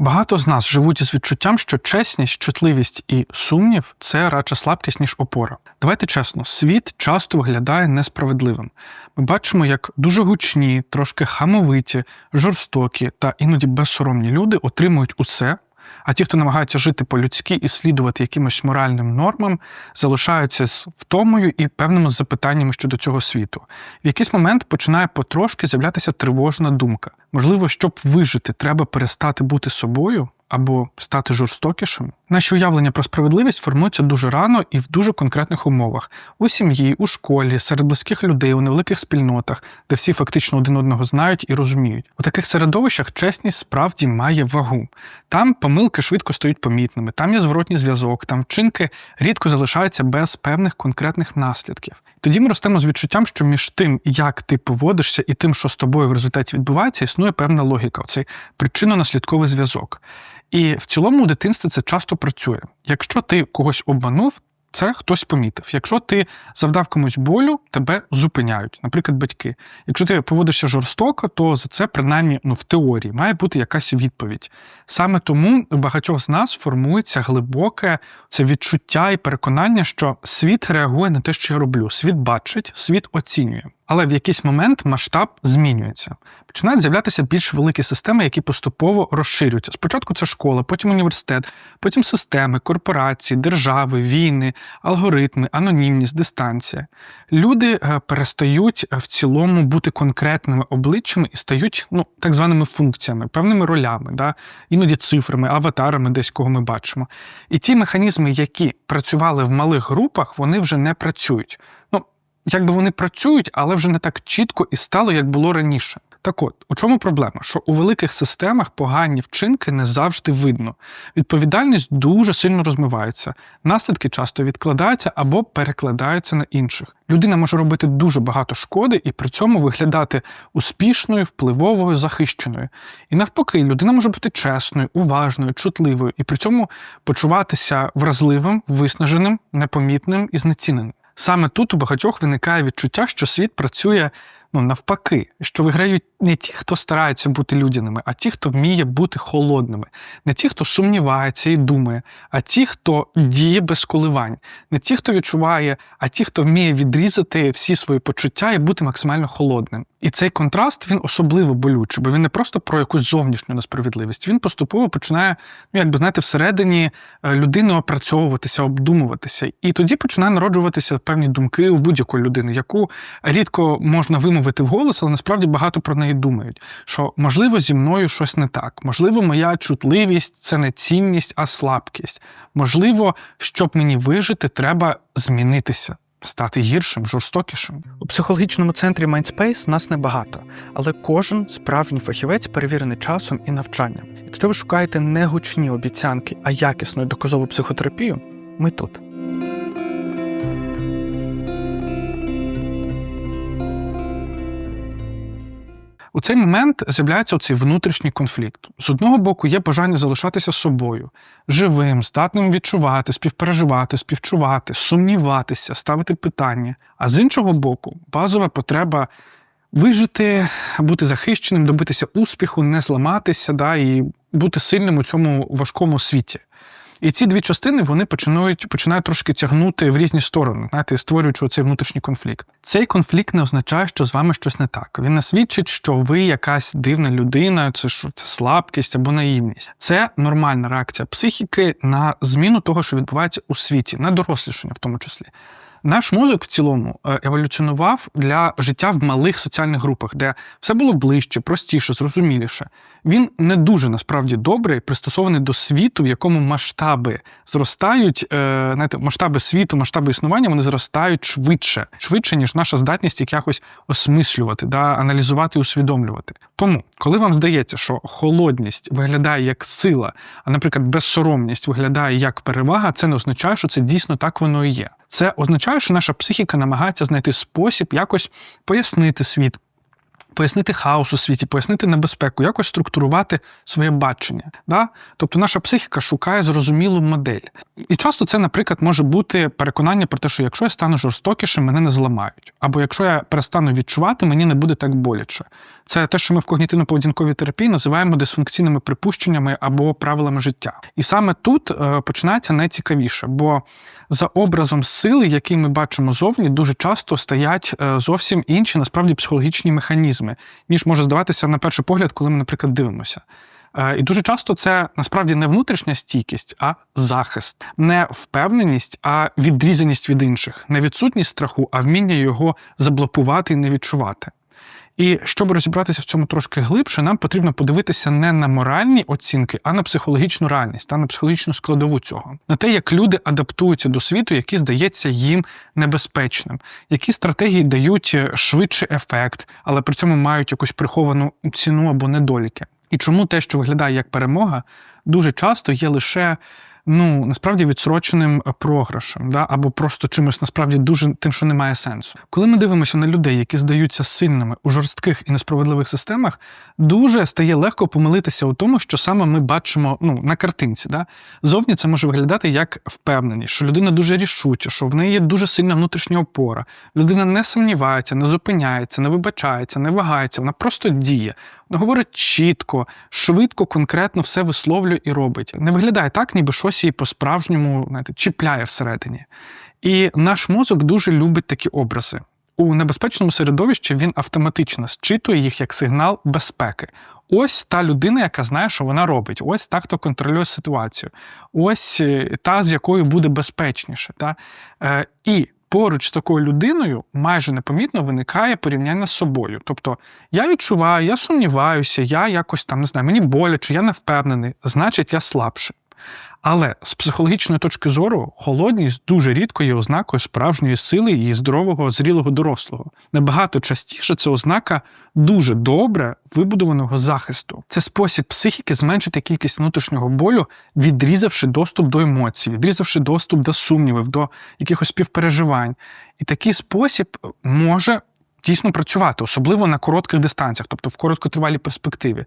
Багато з нас живуть із відчуттям, що чесність, чутливість і сумнів це радше слабкість, ніж опора. Давайте чесно, світ часто виглядає несправедливим. Ми бачимо, як дуже гучні, трошки хамовиті, жорстокі та іноді безсоромні люди отримують усе. А ті, хто намагаються жити по-людськи і слідувати якимось моральним нормам, залишаються з втомою і певними запитаннями щодо цього світу. В якийсь момент починає потрошки з'являтися тривожна думка. Можливо, щоб вижити, треба перестати бути собою або стати жорстокішим. Наші уявлення про справедливість формуються дуже рано і в дуже конкретних умовах: у сім'ї, у школі, серед близьких людей, у невеликих спільнотах, де всі фактично один одного знають і розуміють. У таких середовищах чесність справді має вагу. Там помилки швидко стають помітними, там є зворотній зв'язок, там вчинки рідко залишаються без певних конкретних наслідків. Тоді ми ростемо з відчуттям, що між тим, як ти поводишся, і тим, що з тобою в результаті відбувається, існує певна логіка, цей причинно-наслідковий зв'язок. І в цілому у дитинстві це часто працює. Якщо ти когось обманув, це хтось помітив. Якщо ти завдав комусь болю, тебе зупиняють, наприклад, батьки. Якщо ти поводишся жорстоко, то за це принаймні ну, в теорії має бути якась відповідь. Саме тому у багатьох з нас формується глибоке це відчуття і переконання, що світ реагує на те, що я роблю. Світ бачить, світ оцінює. Але в якийсь момент масштаб змінюється. Починають з'являтися більш великі системи, які поступово розширюються. Спочатку це школа, потім університет, потім системи, корпорації, держави, війни, алгоритми, анонімність, дистанція. Люди е, перестають в цілому бути конкретними обличчями і стають ну, так званими функціями, певними ролями, да? іноді цифрами, аватарами, десь кого ми бачимо. І ті механізми, які працювали в малих групах, вони вже не працюють. Ну, якби вони працюють, але вже не так чітко і стало, як було раніше. Так от, у чому проблема? Що у великих системах погані вчинки не завжди видно. Відповідальність дуже сильно розмивається, наслідки часто відкладаються або перекладаються на інших. Людина може робити дуже багато шкоди і при цьому виглядати успішною, впливовою, захищеною. І навпаки, людина може бути чесною, уважною, чутливою і при цьому почуватися вразливим, виснаженим, непомітним і знеціненим. Саме тут у багатьох виникає відчуття, що світ працює ну, навпаки, що виграють не ті, хто стараються бути людяними, а ті, хто вміє бути холодними, не ті, хто сумнівається і думає, а ті, хто діє без коливань, не ті, хто відчуває, а ті, хто вміє відрізати всі свої почуття і бути максимально холодним. І цей контраст він особливо болючий, бо він не просто про якусь зовнішню несправедливість. Він поступово починає, ну якби знаєте, всередині е, людини опрацьовуватися, обдумуватися. І тоді починає народжуватися певні думки у будь-якої людини, яку рідко можна вимовити вголос, але насправді багато про неї думають. Що можливо зі мною щось не так, можливо, моя чутливість це не цінність, а слабкість. Можливо, щоб мені вижити, треба змінитися стати гіршим, жорстокішим. У психологічному центрі Mindspace нас небагато, але кожен справжній фахівець перевірений часом і навчанням. Якщо ви шукаєте не гучні обіцянки, а якісну і доказову психотерапію, ми тут. У цей момент з'являється цей внутрішній конфлікт. З одного боку, є бажання залишатися собою, живим, здатним відчувати, співпереживати, співчувати, сумніватися, ставити питання. А з іншого боку, базова потреба вижити, бути захищеним, добитися успіху, не зламатися да, і бути сильним у цьому важкому світі. І ці дві частини вони починають починають трошки тягнути в різні сторони, знаєте, створюючи цей внутрішній конфлікт. Цей конфлікт не означає, що з вами щось не так. Він не свідчить, що ви якась дивна людина, це що це слабкість або наївність. Це нормальна реакція психіки на зміну того, що відбувається у світі, на дорослішання, в тому числі. Наш мозок в цілому е, еволюціонував для життя в малих соціальних групах, де все було ближче, простіше, зрозуміліше. Він не дуже насправді добрий, пристосований до світу, в якому масштаби зростають, е, знаєте, масштаби світу, масштаби існування вони зростають швидше, швидше, ніж наша здатність якось осмислювати, да, аналізувати і усвідомлювати. Тому, коли вам здається, що холодність виглядає як сила, а, наприклад, безсоромність виглядає як перевага, це не означає, що це дійсно так воно і є. Це означає, що наша психіка намагається знайти спосіб якось пояснити світ. Пояснити хаос у світі, пояснити небезпеку, якось структурувати своє бачення. Да? Тобто наша психіка шукає зрозумілу модель. І часто це, наприклад, може бути переконання про те, що якщо я стану жорстокішим, мене не зламають. Або якщо я перестану відчувати, мені не буде так боляче. Це те, що ми в когнітивно-поведінковій терапії називаємо дисфункційними припущеннями або правилами життя. І саме тут е, починається найцікавіше, бо за образом сили, який ми бачимо зовні, дуже часто стоять е, зовсім інші насправді психологічні механізми, ніж може здаватися на перший погляд, коли ми, наприклад, дивимося. Е, І дуже часто це насправді не внутрішня стійкість, а захист, не впевненість, а відрізаність від інших, не відсутність страху, а вміння його заблокувати і не відчувати. І щоб розібратися в цьому трошки глибше, нам потрібно подивитися не на моральні оцінки, а на психологічну реальність та на психологічну складову цього, на те, як люди адаптуються до світу, який здається їм небезпечним, які стратегії дають швидший ефект, але при цьому мають якусь приховану ціну або недоліки. І чому те, що виглядає як перемога, дуже часто є лише ну насправді відсроченим програшем, да? або просто чимось насправді дуже тим, що не має сенсу. Коли ми дивимося на людей, які здаються сильними у жорстких і несправедливих системах, дуже стає легко помилитися у тому, що саме ми бачимо ну, на картинці. Да? Зовні це може виглядати як впевненість, що людина дуже рішуча, що в неї є дуже сильна внутрішня опора. Людина не сумнівається, не зупиняється, не вибачається, не вагається, вона просто діє. Вона говорить чітко, швидко, конкретно все висловлює і робить. Не виглядає так, ніби щось її по-справжньому знаєте, чіпляє всередині. І наш мозок дуже любить такі образи. У небезпечному середовищі він автоматично зчитує їх як сигнал безпеки. Ось та людина, яка знає, що вона робить. Ось та, хто контролює ситуацію. Ось е, та, з якою буде безпечніше. Та? Е, І поруч з такою людиною майже непомітно виникає порівняння з собою. Тобто я відчуваю, я сумніваюся, я якось там не знаю, мені боляче, я не впевнений, значить, я слабший. Але з психологічної точки зору холодність дуже рідко є ознакою справжньої сили і здорового, зрілого дорослого. Набагато частіше це ознака дуже добре вибудованого захисту. Це спосіб психіки зменшити кількість внутрішнього болю, відрізавши доступ до емоцій, відрізавши доступ до сумнівів, до якихось співпереживань. І такий спосіб може дійсно працювати, особливо на коротких дистанціях, тобто в короткотривалій перспективі.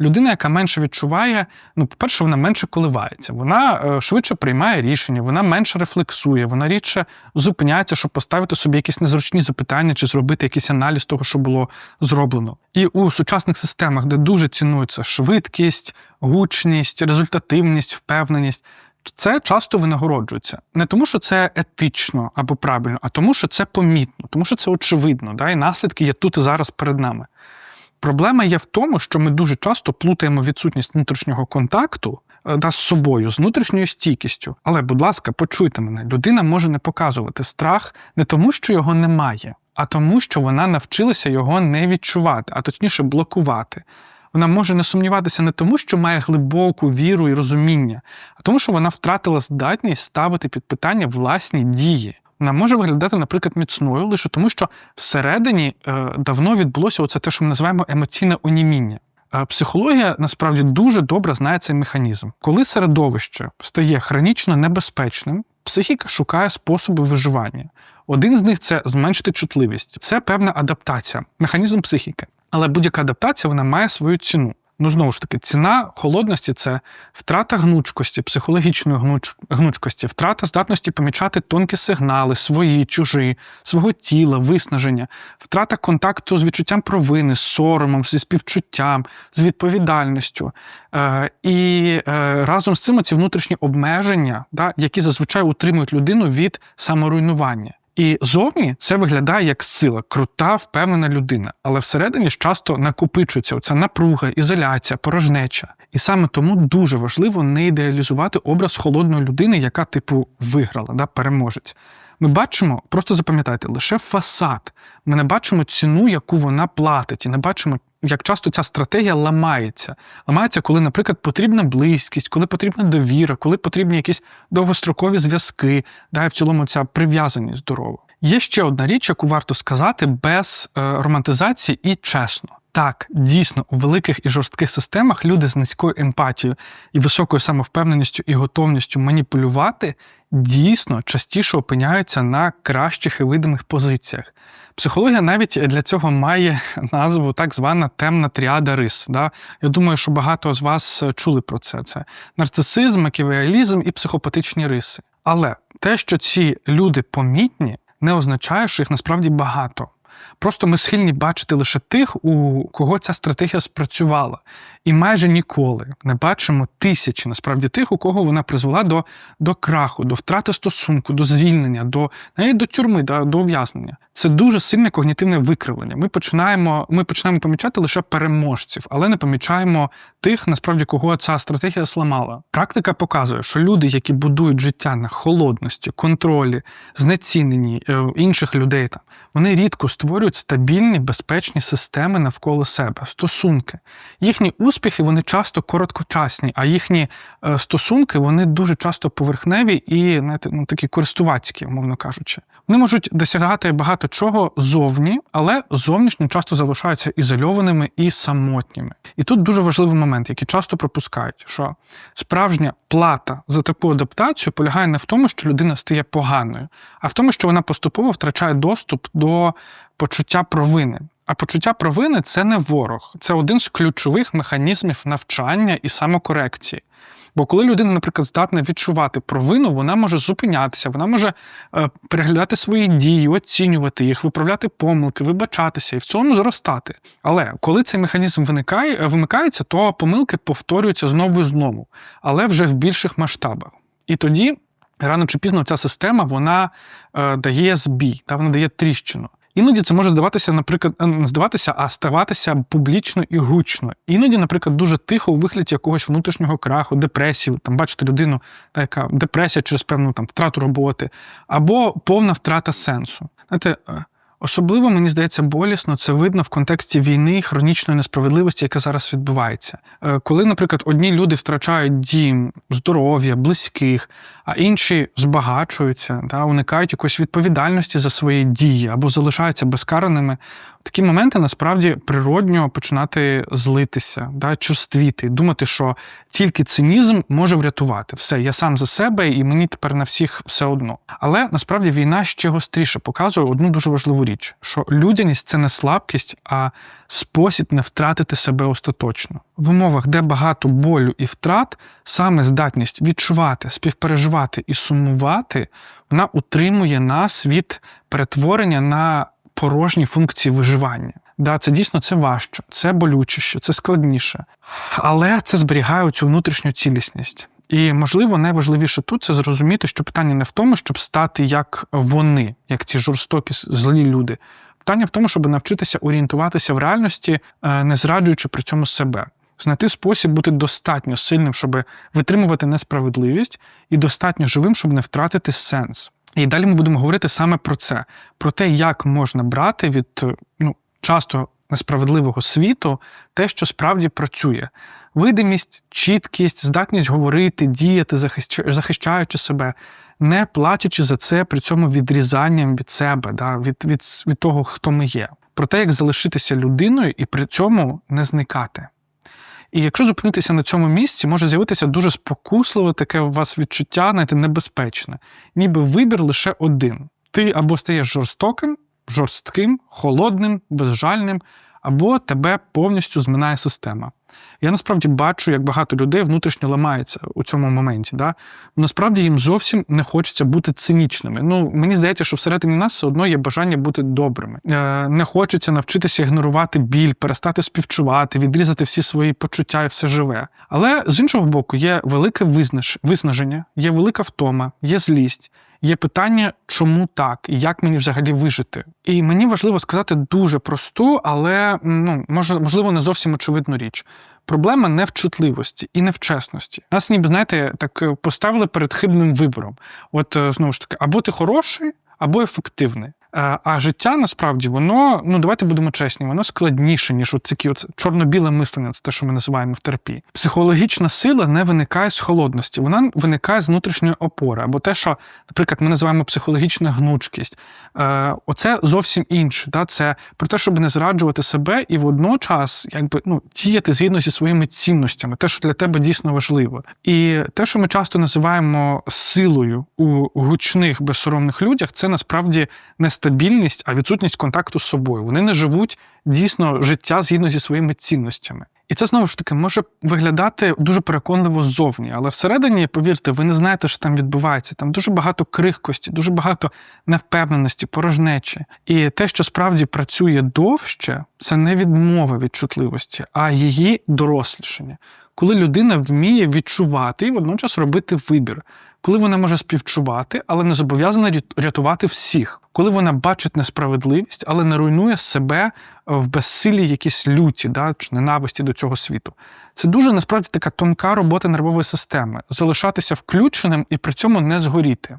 Людина, яка менше відчуває, ну, по-перше, вона менше коливається, вона е, швидше приймає рішення, вона менше рефлексує, вона рідше зупиняється, щоб поставити собі якісь незручні запитання чи зробити якийсь аналіз того, що було зроблено. І у сучасних системах, де дуже цінується швидкість, гучність, результативність, впевненість. Це часто винагороджується не тому, що це етично або правильно, а тому, що це помітно, тому що це очевидно, да, і наслідки є тут і зараз перед нами. Проблема є в тому, що ми дуже часто плутаємо відсутність внутрішнього контакту е, да, з собою, з внутрішньою стійкістю. Але, будь ласка, почуйте мене, людина може не показувати страх не тому, що його немає, а тому, що вона навчилася його не відчувати, а точніше блокувати. Вона може не сумніватися не тому, що має глибоку віру і розуміння, а тому, що вона втратила здатність ставити під питання власні дії. Вона може виглядати, наприклад, міцною лише тому, що всередині е, давно відбулося оце те, що ми називаємо емоційне оніміння. Е, Психологія насправді дуже добре знає цей механізм. Коли середовище стає хронічно небезпечним, психіка шукає способи виживання. Один з них це зменшити чутливість, це певна адаптація, механізм психіки. Але будь-яка адаптація вона має свою ціну. Ну, знову ж таки, ціна холодності це втрата гнучкості, психологічної гнуч... гнучкості, втрата здатності помічати тонкі сигнали, свої, чужі, свого тіла, виснаження, втрата контакту з відчуттям провини, з соромом, зі співчуттям, з відповідальністю. Е, І е, разом з цим ці внутрішні обмеження, да, які зазвичай утримують людину від саморуйнування. І зовні це виглядає як сила, крута, впевнена людина. Але всередині ж часто накопичується оця напруга, ізоляція, порожнеча. І саме тому дуже важливо не ідеалізувати образ холодної людини, яка, типу, виграла, да, переможець. Ми бачимо, просто запам'ятайте, лише фасад. Ми не бачимо ціну, яку вона платить, і не бачимо, як часто ця стратегія ламається. Ламається, коли, наприклад, потрібна близькість, коли потрібна довіра, коли потрібні якісь довгострокові зв'язки, да, і в цілому ця прив'язаність здорова. Є ще одна річ, яку варто сказати без е, романтизації і чесно. Так, дійсно, у великих і жорстких системах люди з низькою емпатією і високою самовпевненістю і готовністю маніпулювати дійсно частіше опиняються на кращих і видимих позиціях. Психологія навіть для цього має назву так звана темна тріада рис. Да? Я думаю, що багато з вас чули про це. Це нарцисизм, маківеалізм і психопатичні риси. Але те, що ці люди помітні, не означає, що їх насправді багато. Просто ми схильні бачити лише тих, у кого ця стратегія спрацювала. І майже ніколи не бачимо тисячі, насправді, тих, у кого вона призвела до до краху, до втрати стосунку, до звільнення, до навіть до тюрми, до, до ув'язнення. Це дуже сильне когнітивне викривлення. Ми починаємо ми починаємо помічати лише переможців, але не помічаємо тих, насправді, кого ця стратегія зламала. Практика показує, що люди, які будують життя на холодності, контролі, знеціненні е, інших людей, там, вони рідко створюють стабільні безпечні системи навколо себе, стосунки. Їхні успіхи вони часто короткочасні, а їхні е, стосунки вони дуже часто поверхневі і знаєте, ну, такі користувацькі, умовно кажучи. Вони можуть досягати багато чого зовні, але зовнішньо часто залишаються ізольованими і самотніми. І тут дуже важливий момент, який часто пропускають, що справжня плата за таку адаптацію полягає не в тому, що людина стає поганою, а в тому, що вона поступово втрачає доступ до почуття провини. А почуття провини це не ворог, це один з ключових механізмів навчання і самокорекції. Бо коли людина, наприклад, здатна відчувати провину, вона може зупинятися, вона може е, переглядати свої дії, оцінювати їх, виправляти помилки, вибачатися і в цьому зростати. Але коли цей механізм виникає, е, вимикається, то помилки повторюються знову і знову, але вже в більших масштабах. І тоді. Рано чи пізно ця система вона е, дає збій, та вона дає тріщину. Іноді це може здаватися, наприклад, е, не здаватися, а ставатися публічно і гучно. Іноді, наприклад, дуже тихо у вигляді якогось внутрішнього краху, депресії, там бачите людину, та яка депресія через певну там втрату роботи, або повна втрата сенсу. Знаєте, е, Особливо, мені здається, болісно це видно в контексті війни, хронічної несправедливості, яка зараз відбувається. Е, коли, наприклад, одні люди втрачають дім, здоров'я, близьких, а інші збагачуються, да, уникають якоїсь відповідальності за свої дії або залишаються безкараними. Такі моменти насправді природньо починати злитися, да, черствіти, думати, що тільки цинізм може врятувати все. Я сам за себе, і мені тепер на всіх все одно. Але насправді війна ще гостріше показує одну дуже важливу річ: що людяність це не слабкість, а спосіб не втратити себе остаточно. В умовах, де багато болю і втрат, саме здатність відчувати, співпереживати і сумувати, вона утримує нас від перетворення на порожні функції виживання. Да, це дійсно це важче, це болючіше, це складніше, але це зберігає цю внутрішню цілісність. І, можливо, найважливіше тут це зрозуміти, що питання не в тому, щоб стати як вони, як ці жорстокі злі люди. Питання в тому, щоб навчитися орієнтуватися в реальності, е, не зраджуючи при цьому себе. Знайти спосіб бути достатньо сильним, щоб витримувати несправедливість, і достатньо живим, щоб не втратити сенс. І далі ми будемо говорити саме про це: про те, як можна брати від ну, часто несправедливого світу те, що справді працює. Видимість, чіткість, здатність говорити, діяти, захищаючи себе, не плачучи за це при цьому відрізанням від себе, да, від, від, від того, хто ми є. Про те, як залишитися людиною і при цьому не зникати. І якщо зупинитися на цьому місці, може з'явитися дуже спокусливе таке у вас відчуття, знаєте, небезпечне, ніби вибір лише один: ти або стаєш жорстоким, жорстким, холодним, безжальним, або тебе повністю зминає система. Я насправді бачу, як багато людей внутрішньо ламається у цьому моменті. Да? Насправді їм зовсім не хочеться бути цинічними. Ну, Мені здається, що всередині нас все одно є бажання бути добрими. Е, Не хочеться навчитися ігнорувати біль, перестати співчувати, відрізати всі свої почуття і все живе. Але з іншого боку, є велике виснаження, є велика втома, є злість. Є питання, чому так, і як мені взагалі вижити. І мені важливо сказати дуже просту, але ну можливо не зовсім очевидну річ. Проблема не в чутливості і не в чесності. Нас, ніби знаєте, так поставили перед хибним вибором. От е, знову ж таки, або ти хороший, або ефективний. Е, А життя насправді воно, ну давайте будемо чесні, воно складніше, ніж от такі чорно-біле мислення, це те, що ми називаємо в терапії. Психологічна сила не виникає з холодності, вона виникає з внутрішньої опори. Або те, що, наприклад, ми називаємо психологічна гнучкість. Е, Оце зовсім інше. Да? Це про те, щоб не зраджувати себе і водночас якби ну діяти згідно зі своїми цінностями, те, що для тебе дійсно важливо. І те, що ми часто називаємо силою у гучних безсоромних людях, це насправді не стабільність, а відсутність контакту з собою. Вони не живуть дійсно життя згідно зі своїми цінностями. І це знову ж таки може виглядати дуже переконливо ззовні, але всередині, повірте, ви не знаєте, що там відбувається. Там дуже багато крихкості, дуже багато невпевненості, порожнечі. І те, що справді працює довше, це не відмова від чутливості, а її дорослішання. Коли людина вміє відчувати і водночас робити вибір, коли вона може співчувати, але не зобов'язана рятувати всіх, коли вона бачить несправедливість, але не руйнує себе в безсилі якісь люті да, чи ненависті до цього світу. Це дуже насправді така тонка робота нервової системи залишатися включеним і при цьому не згоріти.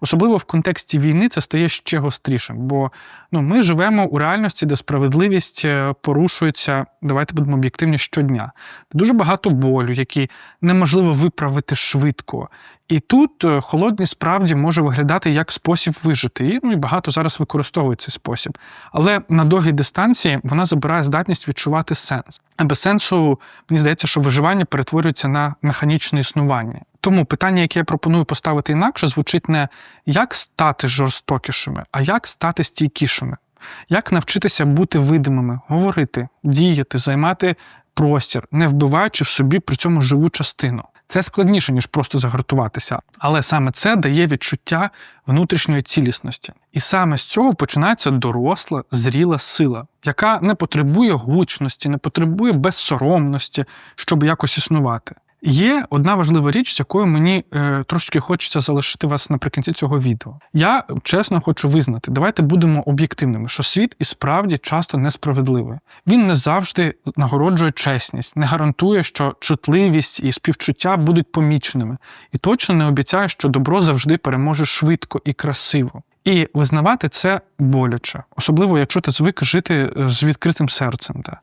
Особливо в контексті війни це стає ще гострішим, бо ну, ми живемо у реальності, де справедливість е, порушується, давайте будемо об'єктивні щодня. Дуже багато болю, який неможливо виправити швидко. І тут е, холодність справді може виглядати як спосіб вижити. І, ну, і багато зараз використовують цей спосіб. Але на довгій дистанції вона забирає здатність відчувати сенс. А без сенсу, мені здається, що виживання перетворюється на механічне існування. Тому питання, яке я пропоную поставити інакше, звучить не як стати жорстокішими, а як стати стійкішими. Як навчитися бути видимими, говорити, діяти, займати простір, не вбиваючи в собі при цьому живу частину. Це складніше, ніж просто загартуватися, але саме це дає відчуття внутрішньої цілісності. І саме з цього починається доросла, зріла сила, яка не потребує гучності, не потребує безсоромності, щоб якось існувати. Є одна важлива річ, з якою мені е, трошки хочеться залишити вас наприкінці цього відео. Я чесно хочу визнати, давайте будемо об'єктивними, що світ і справді часто несправедливий. Він не завжди нагороджує чесність, не гарантує, що чутливість і співчуття будуть поміченими, і точно не обіцяє, що добро завжди переможе швидко і красиво. І визнавати це боляче, особливо якщо ти звик жити е, з відкритим серцем. Да.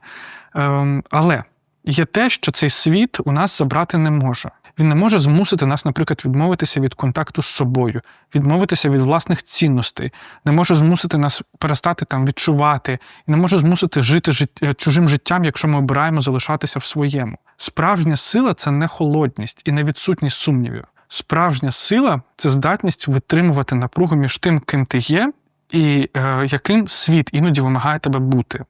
Ем, але є те, що цей світ у нас забрати не може. Він не може змусити нас, наприклад, відмовитися від контакту з собою, відмовитися від власних цінностей, не може змусити нас перестати там відчувати, і не може змусити жити жит- чужим життям, якщо ми обираємо залишатися в своєму. Справжня сила це не холодність і не відсутність сумнівів. Справжня сила це здатність витримувати напругу між тим, ким ти є, і е, яким світ іноді вимагає тебе бути,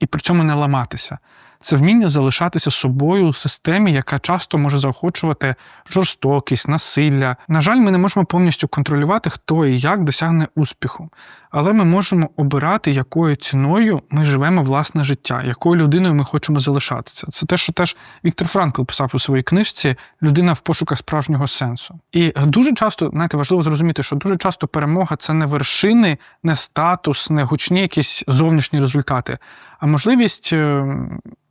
і при цьому не ламатися. Це вміння залишатися собою в системі, яка часто може заохочувати жорстокість, насилля. На жаль, ми не можемо повністю контролювати, хто і як досягне успіху, але ми можемо обирати, якою ціною ми живемо власне життя, якою людиною ми хочемо залишатися. Це те, що теж Віктор Франкл писав у своїй книжці Людина в пошуках справжнього сенсу. І дуже часто, знаєте, важливо зрозуміти, що дуже часто перемога це не вершини, не статус, не гучні якісь зовнішні результати, а можливість. е,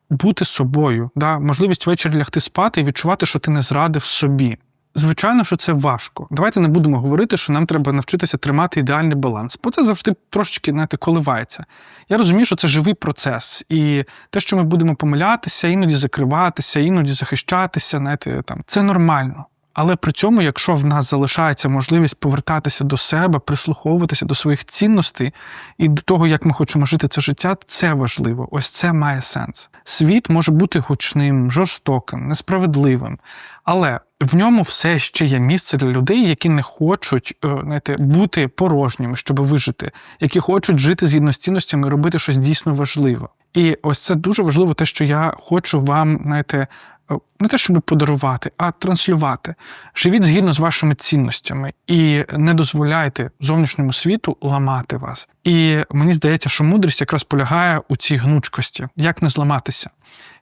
бути собою, да? можливість ввечері лягти спати і відчувати, що ти не зрадив собі. Звичайно, що це важко. Давайте не будемо говорити, що нам треба навчитися тримати ідеальний баланс, бо це завжди трошечки знаєте, коливається. Я розумію, що це живий процес, і те, що ми будемо помилятися, іноді закриватися, іноді захищатися, знаєте, там це нормально. Але при цьому, якщо в нас залишається можливість повертатися до себе, прислуховуватися до своїх цінностей і до того, як ми хочемо жити це життя, це важливо. Ось це має сенс. Світ може бути гучним, жорстоким, несправедливим, але в ньому все ще є місце для людей, які не хочуть е, знаєте, бути порожніми, щоб вижити, які хочуть жити згідно з цінностями і робити щось дійсно важливе. І ось це дуже важливо, те, що я хочу вам, знаєте, е, не те, щоб подарувати, а транслювати. Живіть згідно з вашими цінностями і не дозволяйте зовнішньому світу ламати вас. І мені здається, що мудрість якраз полягає у цій гнучкості, як не зламатися.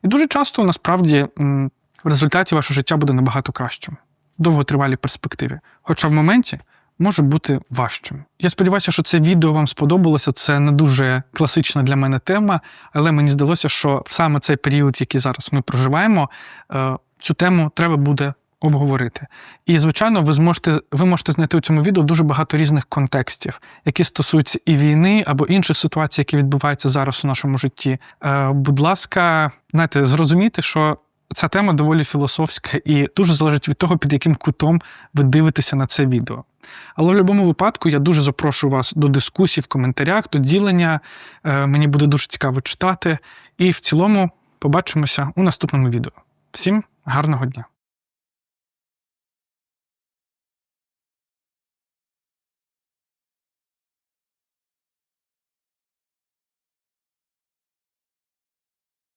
І дуже часто насправді в результаті ваше життя буде набагато кращим, в довготривалій перспективі. Хоча в моменті може бути важчим. Я сподіваюся, що це відео вам сподобалося. Це не дуже класична для мене тема, але мені здалося, що саме цей період, який зараз ми проживаємо, е, цю тему треба буде обговорити. І, звичайно, ви зможете, ви можете знайти у цьому відео дуже багато різних контекстів, які стосуються і війни або інших ситуацій, які відбуваються зараз у нашому житті. Е, будь ласка, знаєте, зрозумійте, що ця тема доволі філософська і дуже залежить від того, під яким кутом ви дивитеся на це відео. Але в будь-якому випадку я дуже запрошую вас до дискусій в коментарях, до ділення. Е, Мені буде дуже цікаво читати. І в цілому побачимося у наступному відео. Всім гарного дня!